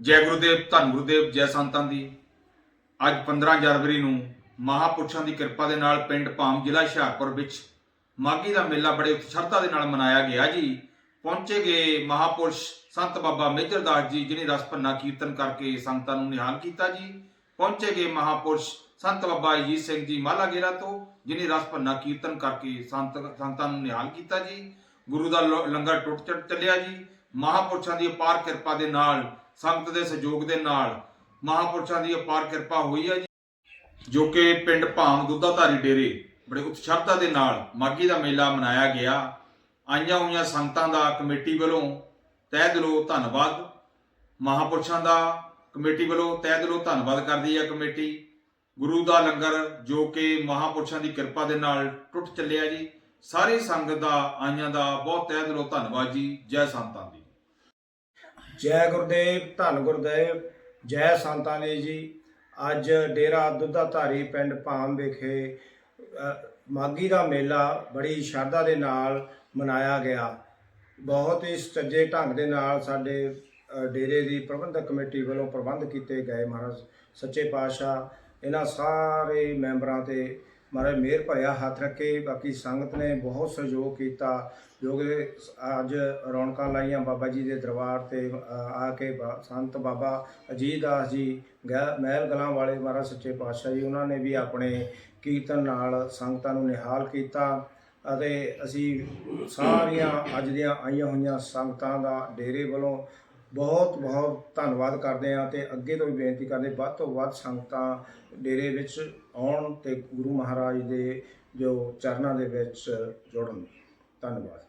ਜੈ ਗੁਰੂਦੇਵ, ਧੰਨ ਗੁਰੂਦੇਵ, ਜੈ ਸੰਤਾਂ ਦੀ। ਅੱਜ 15 ਜਨਵਰੀ ਨੂੰ ਮਹਾਪੁਰਸ਼ਾਂ ਦੀ ਕਿਰਪਾ ਦੇ ਨਾਲ ਪਿੰਡ ਭਾਮ ਜ਼ਿਲ੍ਹਾ ਹੁਸ਼ਿਆਰਪੁਰ ਵਿੱਚ ਮਾਘੀ ਦਾ ਮੇਲਾ ਬੜੇ ਉਤਸ਼ਾਹਤਾ ਦੇ ਨਾਲ ਮਨਾਇਆ ਗਿਆ ਜੀ। ਪਹੁੰਚੇ ਗਏ ਮਹਾਪੁਰਸ਼ ਸੰਤ ਬਾਬਾ ਮੇਜਰ ਦਾਸ ਜੀ ਜਿਨੇ ਰਸ ਭੰਨਾ ਕੀਰਤਨ ਕਰਕੇ ਸੰਗਤਾਂ ਨੂੰ ਨਿਹਾਲ ਕੀਤਾ ਜੀ। ਪਹੁੰਚੇ ਗਏ ਮਹਾਪੁਰਸ਼ ਸੰਤ ਬਾਬਾ ਅਜੀਤ ਸਿੰਘ ਜੀ ਮਾਲਾ ਗੇਰਾ ਤੋਂ ਜਿਨੇ ਰਸ ਭੰਨਾ ਕੀਰਤਨ ਕਰਕੇ ਸੰਤ, ਸੰਗਤਾਂ ਨੂੰ ਨਿਹਾਲ ਕੀਤਾ ਜੀ। ਗੁਰੂ ਦਾ ਲੰਗਰ ਟੁੱਟ ਚੱਲ- ਚੱਲਿਆ ਜੀ। ਮਹਾਪੁਰਸ਼ਾਂ ਦੀ ਅਪਾਰ ਕਿਰਪਾ ਦੇ ਨਾਲ ਸੰਗਤ ਦੇ ਸਹਿਯੋਗ ਦੇ ਨਾਲ ਮਹਾਪੁਰਸ਼ਾਂ ਦੀ ਅਪਾਰ ਕਿਰਪਾ ਹੋਈ ਹੈ ਜੀ, ਜੋ ਕਿ ਪਿੰਡ ਭਾਮ ਦੁੱਧਾਧਾਰੀ ਡੇਰੇ ਬੜੇ ਉਤਸ਼ਾਹਤਾ ਦੇ ਨਾਲ ਮਾਘੀ ਦਾ ਮੇਲਾ ਮਨਾਇਆ ਗਿਆ। ਆਈਆਂ ਹੋਈਆਂ ਸੰਗਤਾਂ ਦਾ ਕਮੇਟੀ ਵੱਲੋਂ ਤਹਿ ਦਿਲੋਂ ਧੰਨਵਾਦ। ਮਹਾਪੁਰਸ਼ਾਂ ਦਾ ਕਮੇਟੀ ਵੱਲੋਂ ਤਹਿ ਦਿਲੋਂ ਧੰਨਵਾਦ ਕਰਦੀ ਹੈ ਕਮੇਟੀ। ਗੁਰੂ ਦਾ ਲੰਗਰ ਜੋ ਕਿ ਮਹਾਪੁਰਸ਼ਾਂ ਦੀ ਕਿਰਪਾ ਦੇ ਨਾਲ ਟੁੱਟ ਚੱਲਿਆ ਜੀ। ਸਾਰੀ ਸੰਗਤ ਦਾ, ਆਈਆਂ ਦਾ ਬਹੁਤ ਤਹਿ ਦਿਲੋਂ ਧੰਨਵਾਦ ਜੀ। ਜੈ ਸੰਤਾਂ ਦੀ। ਜੈ ਗੁਰਦੇਵ ਧੰਨ ਗੁਰਦੇਵ ਜੈ ਸੰਤਾਂ ਨੇ ਜੀ। ਅੱਜ ਡੇਰਾ ਦੁੱਧਾਧਾਰੀ ਪਿੰਡ ਭਾਮ ਵਿਖੇ ਅ, ਮਾਘੀ ਦਾ ਮੇਲਾ ਬੜੀ ਸ਼ਰਧਾ ਦੇ ਨਾਲ ਮਨਾਇਆ ਗਿਆ। ਬਹੁਤ ਹੀ ਸੁਚੱਜੇ ਢੰਗ ਦੇ ਨਾਲ ਸਾਡੇ ਡੇਰੇ ਦੀ ਪ੍ਰਬੰਧਕ ਕਮੇਟੀ ਵੱਲੋਂ ਪ੍ਰਬੰਧ ਕੀਤੇ ਗਏ ਮਹਾਰਾਜ ਸੱਚੇ ਪਾਤਸ਼ਾਹ। ਇਹਨਾਂ ਸਾਰੇ ਮੈਂਬਰਾਂ ਤੇ ਮਹਾਰਾਜ ਮਿਹਰ ਭਰਿਆ ਹੱਥ ਰੱਖੇ। ਬਾਕੀ ਸੰਗਤ ਨੇ ਬਹੁਤ ਸਹਿਯੋਗ ਕੀਤਾ। ਜੋ ਕਿ ਅੱਜ ਰੌਣਕਾਂ ਲਾਈਆਂ ਬਾਬਾ ਜੀ ਦੇ ਦਰਬਾਰ ਤੇ ਆ ਕੇ ਬਾ- ਸੰਤ ਬਾਬਾ ਅਜੀਤ ਦਾਸ ਜੀ, ਗੈ- ਮਹਿਲ ਗਲਾਂ ਵਾਲੇ ਮਹਾਰਾਜ ਸੱਚੇ ਪਾਤਸ਼ਾਹ ਜੀ, ਉਹਨਾਂ ਨੇ ਵੀ ਆਪਣੇ ਕੀਰਤਨ ਨਾਲ ਸੰਗਤਾਂ ਨੂੰ ਨਿਹਾਲ ਕੀਤਾ ਅਤੇ ਅਸੀਂ ਸਾਰੀਆਂ ਅੱਜ ਦੀਆਂ ਆਈਆਂ ਹੋਈਆਂ ਸੰਗਤਾਂ ਦਾ ਡੇਰੇ ਵੱਲੋਂ ਬਹੁਤ ਬਹੁਤ ਧੰਨਵਾਦ ਕਰਦੇ ਹਾਂ ਤੇ ਅੱਗੇ ਤੋਂ ਵੀ ਬੇਨਤੀ ਕਰਦੇ ਵੱਧ ਤੋਂ ਵੱਧ ਸੰਗਤਾਂ ਡੇਰੇ ਵਿੱਚ ਆਉਣ ਤੇ ਗੁਰੂ ਮਹਾਰਾਜ ਦੇ ਜੋ ਚਰਨਾਂ ਦੇ ਵਿੱਚ ਜੁੜਨ ਧੰਨਵਾਦ।